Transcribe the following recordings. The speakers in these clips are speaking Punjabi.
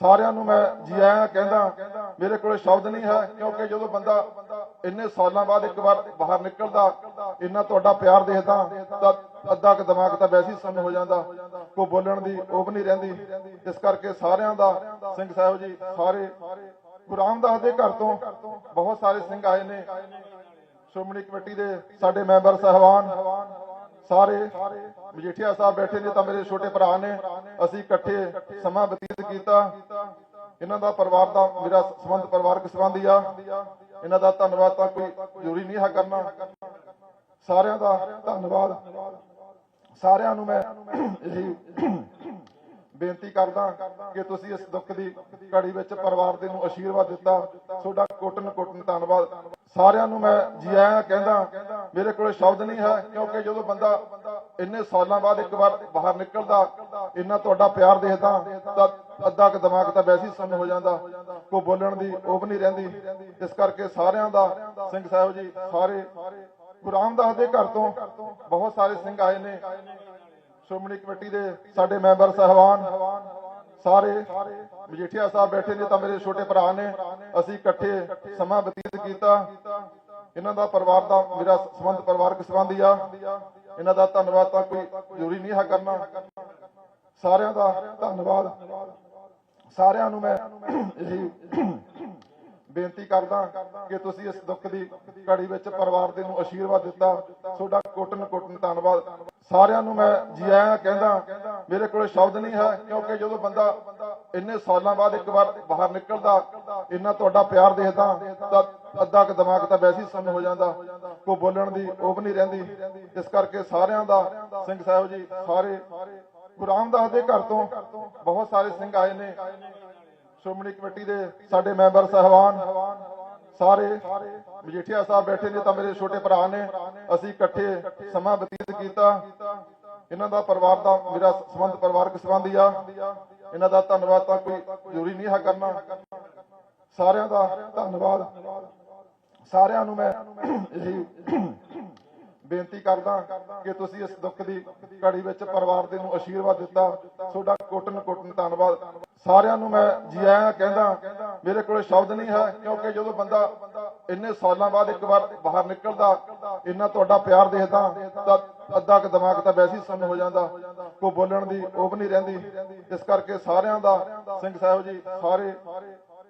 ਸਾਰਿਆਂ ਨੂੰ ਮੈਂ ਜੀ ਆਇਆਂ ਕਹਿੰਦਾ, ਮੇਰੇ ਕੋਲੇ ਸ਼ਬਦ ਨਹੀਂ ਹੈ, ਕਿਉਂਕਿ ਜਦੋਂ ਬੰਦਾ ਇੰਨੇ ਸਾਲਾਂ ਬਾਅਦ ਇੱਕ ਵਾਰ ਬਾਹਰ ਨਿਕਲਦਾ, ਇੰਨਾ ਤੁਹਾਡਾ ਪਿਆਰ ਦੇਖਦਾ, ਤਾਂ ਅੱਧਾ ਕ ਦਿਮਾਗ ਤਾਂ ਵੈਸੇ ਹੀ ਸੁੰਨ ਹੋ ਜਾਂਦਾ। ਕੋ ਬੋਲਣ ਦੀ ਉਹ ਵੀ ਨਹੀਂ ਰਹਿੰਦੀ। ਇਸ ਕਰਕੇ ਸਾਰਿਆਂ ਦਾ, ਸਿੰਘ ਸਾਹਿਬ ਜੀ, ਸਾਰੇ ਗੁਰੂ ਰਾਮਦਾਸ ਦੇ ਘਰ ਤੋਂ ਬਹੁਤ ਸਾਰੇ ਸਿੰਘ ਆਏ ਨੇ। ਸ਼੍ਰੋਮਣੀ ਕਮੇਟੀ ਦੇ ਸਾਡੇ ਮੈਂਬਰ, ਸਹਿਬਾਨ ਸਾਰੇ ਮਜੀਠੀਆ ਸਾਹਿਬ ਬੈਠੇ ਨੇ ਤਾਂ ਮੇਰੇ ਛੋਟੇ ਭਰਾ ਨੇ। ਅਸੀਂ ਇਕੱਠੇ ਸਮਾਂ ਬਤੀਤ ਕੀਤਾ। ਇਹਨਾਂ ਦਾ ਪਰਿਵਾਰ ਦਾ ਮੇਰਾ ਸੰਬੰਧ ਪਰਿਵਾਰਕ ਸੰਬੰਧੀ ਆ। ਇਹਨਾਂ ਦਾ ਧੰਨਵਾਦ ਤਾਂ ਕੋਈ ਜ਼ਰੂਰੀ ਨਹੀਂ ਹੈ ਕਰਨਾ। ਸਾਰਿਆਂ ਦਾ ਧੰਨਵਾਦ। ਸਾਰਿਆਂ ਨੂੰ ਮੈਂ ਇਹੀ ਬੇਨਤੀ ਕਰਦਾ ਕਿ ਤੁਸੀਂ ਇਸ ਦੁੱਖ ਦੀ ਘੜੀ ਵਿੱਚ ਪਰਿਵਾਰ ਦੇ ਨੂੰ ਆਸ਼ੀਰਵਾਦ ਦਿੱਤਾ। ਤੁਹਾਡਾ ਕੋਟਨ ਕੋਟਨ ਧੰਨਵਾਦ। ਸਾਰਿਆਂ ਨੂੰ ਮੈਂ ਜੀ ਆਇਆਂ ਕਹਿੰਦਾ, ਮੇਰੇ ਕੋਲੇ ਸ਼ਬਦ ਨਹੀਂ ਹੈ, ਕਿਉਂਕਿ ਜਦੋਂ ਬੰਦਾ ਇੰਨੇ ਸਾਲਾਂ ਬਾਅਦ ਇੱਕ ਵਾਰ ਬਾਹਰ ਨਿਕਲਦਾ, ਇੰਨਾ ਤੁਹਾਡਾ ਪਿਆਰ ਦੇਖਦਾ, ਤਾਂ ਅੱਧਾ ਕ ਦਿਮਾਗ ਤਾਂ ਵੈਸੇ ਹੀ ਸੁੰਨ ਹੋ ਜਾਂਦਾ। ਕੋ ਬੋਲਣ ਦੀ ਉਹ ਵੀ ਨਹੀਂ ਰਹਿੰਦੀ। ਇਸ ਕਰਕੇ ਸਾਰਿਆਂ ਦਾ, ਸਿੰਘ ਸਾਹਿਬ ਜੀ, ਸਾਰੇ ਗੁਰੂ ਰਾਮਦਾਸ ਦੇ ਘਰ ਤੋਂ ਬਹੁਤ ਸਾਰੇ ਸਿੰਘ ਆਏ ਨੇ। ਸ਼੍ਰੋਮਣੀ ਕਮੇਟੀ ਦੇ ਸਾਡੇ ਮੈਂਬਰ, ਸਹਿਬਾਨ ਸਾਰੇ ਮਜੀਠੀਆ ਸਾਹਿਬ ਬੈਠੇ ਨੇ ਤਾਂ ਮੇਰੇ ਛੋਟੇ ਭਰਾ ਨੇ। ਅਸੀਂ ਇਕੱਠੇ ਸਮਾਂ ਬਤੀਤ ਕੀਤਾ। ਇਹਨਾਂ ਦਾ ਪਰਿਵਾਰ ਦਾ ਮੇਰਾ ਸੰਬੰਧ ਪਰਿਵਾਰਕ ਸੰਬੰਧੀ ਆ। ਇਹਨਾਂ ਦਾ ਧੰਨਵਾਦ ਤਾਂ ਕੋਈ ਜ਼ਰੂਰੀ ਨਹੀਂ ਹੈ ਕਰਨਾ। ਸਾਰਿਆਂ ਦਾ ਧੰਨਵਾਦ। ਸਾਰਿਆਂ ਨੂੰ ਮੈਂ ਇਹੀ ਬੇਨਤੀ ਕਰਦਾ ਕਿ ਤੁਸੀਂ ਇਸ ਦੁੱਖ ਦੀ ਘੜੀ ਵਿੱਚ ਪਰਿਵਾਰ ਦੇ ਨੂੰ ਆਸ਼ੀਰਵਾਦ ਦਿੱਤਾ। ਤੁਹਾਡਾ ਕੋਟਨ ਕੋਟਨ ਧੰਨਵਾਦ। ਸਾਰਿਆਂ ਨੂੰ ਮੈਂ ਜੀ ਆਇਆਂ ਕਹਿੰਦਾ, ਮੇਰੇ ਕੋਲੇ ਸ਼ਬਦ ਨਹੀਂ ਹੈ, ਕਿਉਂਕਿ ਜਦੋਂ ਬੰਦਾ ਇੰਨੇ ਸਾਲਾਂ ਬਾਅਦ ਇੱਕ ਵਾਰ ਬਾਹਰ ਨਿਕਲਦਾ, ਇੰਨਾ ਤੁਹਾਡਾ ਪਿਆਰ ਦੇਖਦਾ, ਤਾਂ ਅੱਧਾ ਕ ਦਿਮਾਗ ਤਾਂ ਵੈਸੇ ਹੀ ਸੁੰਨ ਹੋ ਜਾਂਦਾ ਕੋ ਬੋਲਣ ਦੀ ਉਹ ਵੀ ਨਹੀਂ ਰਹਿੰਦੀ। ਇਸ ਕਰਕੇ ਸਾਰਿਆਂ ਦਾ, ਸਿੰਘ ਸਾਹਿਬ ਜੀ, ਸਾਰੇ ਗੁਰੂ ਰਾਮਦਾਸ ਦੇ ਘਰ ਤੋਂ ਬਹੁਤ ਸਾਰੇ ਸਿੰਘ ਆਏ ਨੇ। ਸ਼੍ਰੋਮਣੀ ਕਮੇਟੀ ਦੇ ਸਾਡੇ ਮੈਂਬਰ, ਸਹਿਬਾਨ ਸਾਰੇ ਮਜੀਠੀਆ ਸਾਹਿਬ ਬੈਠੇ ਨੇ ਤਾਂ ਮੇਰੇ ਛੋਟੇ ਭਰਾ ਨੇ। ਅਸੀਂ ਇਕੱਠੇ ਸਮਾਂ ਬਤੀਤ ਕੀਤਾ। ਇਹਨਾਂ ਦਾ ਪਰਿਵਾਰ ਦਾ ਮੇਰਾ ਸੰਬੰਧ ਪਰਿਵਾਰਕ ਸੰਬੰਧੀ ਆ। ਇਹਨਾਂ ਦਾ ਧੰਨਵਾਦ ਤਾਂ ਕੋਈ ਜ਼ਰੂਰੀ ਨਹੀਂ ਹੈ ਕਰਨਾ। ਸਾਰਿਆਂ ਦਾ ਧੰਨਵਾਦ। ਸਾਰਿਆਂ ਨੂੰ ਮੈਂ ਇਹੀ ਬੇਨਤੀ ਕਰਦਾ ਕਿ ਤੁਸੀਂ ਇਸ ਦੁੱਖ ਦੀ ਘੜੀ ਵਿੱਚ ਪਰਿਵਾਰ ਦੇ ਨੂੰ ਆਸ਼ੀਰਵਾਦ ਦਿੱਤਾ। ਤੁਹਾਡਾ ਕੋਟਨ ਕੋਟਨ ਧੰਨਵਾਦ। ਸਾਰਿਆਂ ਨੂੰ ਮੈਂ ਜੀ ਆਇਆਂ ਕਹਿੰਦਾ, ਮੇਰੇ ਕੋਲੇ ਸ਼ਬਦ ਨਹੀਂ ਹੈ, ਕਿਉਂਕਿ ਜਦੋਂ ਬੰਦਾ ਇੰਨੇ ਸਾਲਾਂ ਬਾਅਦ ਇੱਕ ਵਾਰ ਬਾਹਰ ਨਿਕਲਦਾ, ਇੰਨਾ ਤੁਹਾਡਾ ਪਿਆਰ ਦੇਖਦਾ, ਤਾਂ ਅੱਧਾ ਕ ਦਿਮਾਗ ਤਾਂ ਵੈਸੇ ਹੀ ਸੁੰਨ ਹੋ ਜਾਂਦਾ। ਕੋ ਬੋਲਣ ਦੀ ਉਹ ਵੀ ਨਹੀਂ ਰਹਿੰਦੀ। ਇਸ ਕਰਕੇ ਸਾਰਿਆਂ ਦਾ ਸਿੰਘ ਸਾਹਿਬ ਜੀ, ਸਾਰੇ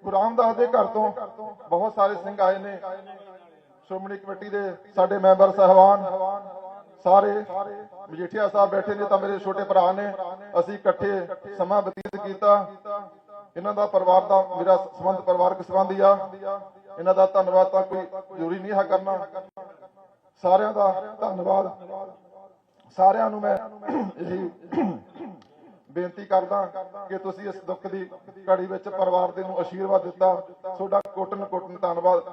ਗੁਰੂ ਰਾਮਦਾਸ ਦੇ ਘਰ ਤੋਂ ਬਹੁਤ ਸਾਰੇ ਸਿੰਘ ਆਏ ਨੇ। ਸ਼੍ਰੋਮਣੀ ਕਮੇਟੀ ਦੇ ਸਾਡੇ ਮੈਂਬਰ ਸਹਿਬਾਨ, ਸਾਰੇ ਮਜੀਠੀਆ ਸਾਹਿਬ ਬੈਠੇ ਨੇ ਤਾਂ ਮੇਰੇ ਛੋਟੇ ਭਰਾ ਨੇ। ਅਸੀਂ ਇਕੱਠੇ ਸਮਾਂ ਬਤੀਤ ਕੀਤਾ। ਇਹਨਾਂ ਦਾ ਪਰਿਵਾਰ ਦਾ ਮੇਰਾ ਸੰਬੰਧ ਪਰਿਵਾਰਕ ਸੰਬੰਧੀ ਆ। ਇਹਨਾਂ ਦਾ ਧੰਨਵਾਦ ਤਾਂ ਕੋਈ ਜ਼ਰੂਰੀ ਨਹੀਂ ਹੈ ਕਰਨਾ। ਸਾਰਿਆਂ ਦਾ ਧੰਨਵਾਦ। ਸਾਰਿਆਂ ਨੂੰ ਮੈਂ ਇਹੀ ਬੇਨਤੀ ਕਰਦਾ ਕਿ ਤੁਸੀਂ ਇਸ ਦੁੱਖ ਦੀ ਘੜੀ ਵਿੱਚ ਪਰਿਵਾਰ ਦੇ ਨੂੰ ਆਸ਼ੀਰਵਾਦ ਦਿੱਤਾ। ਤੁਹਾਡਾ ਕੋਟਨ ਕੋਟਨ ਧੰਨਵਾਦ।